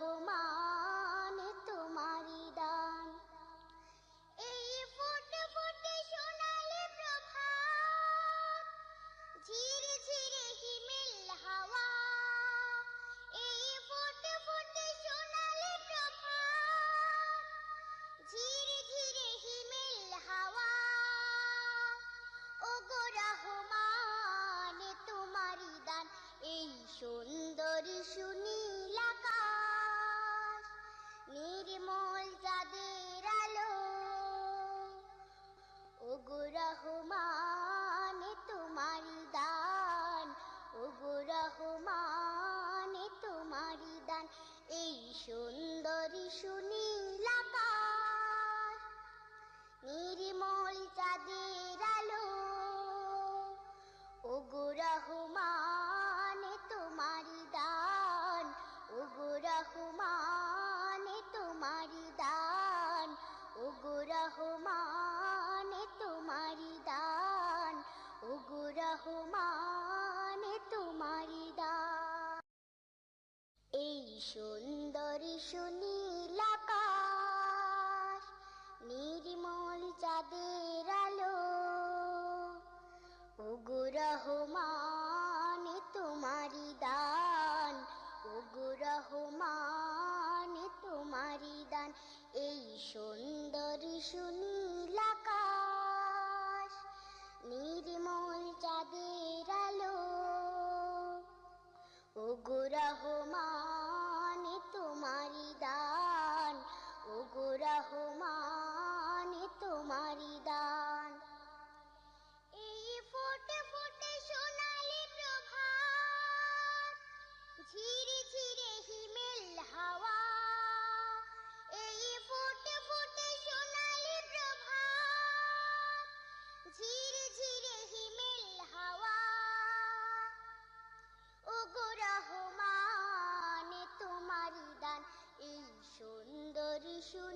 हो মোল চাঁদের আলো। ওগো রহমান তোমার দান। ওগো রহমান তোমার দান। এই সুন্দর 说。শুনে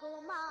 তোমার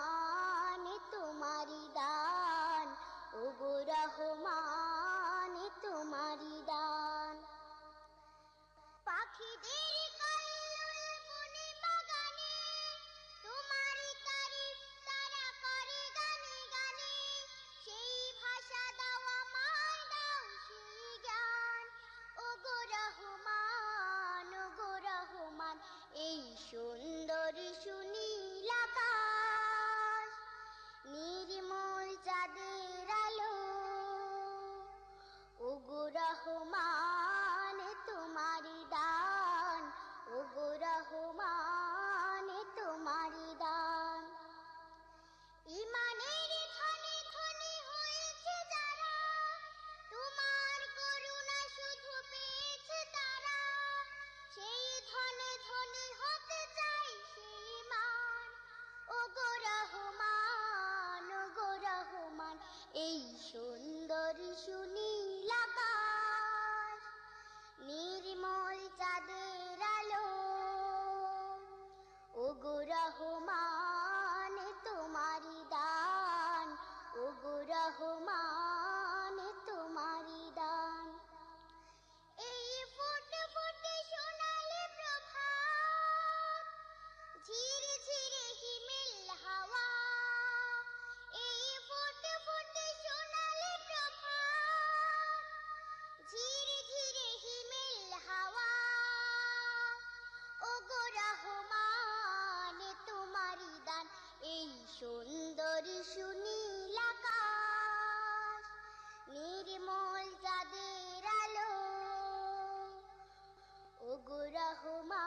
ಬಹುಮಾ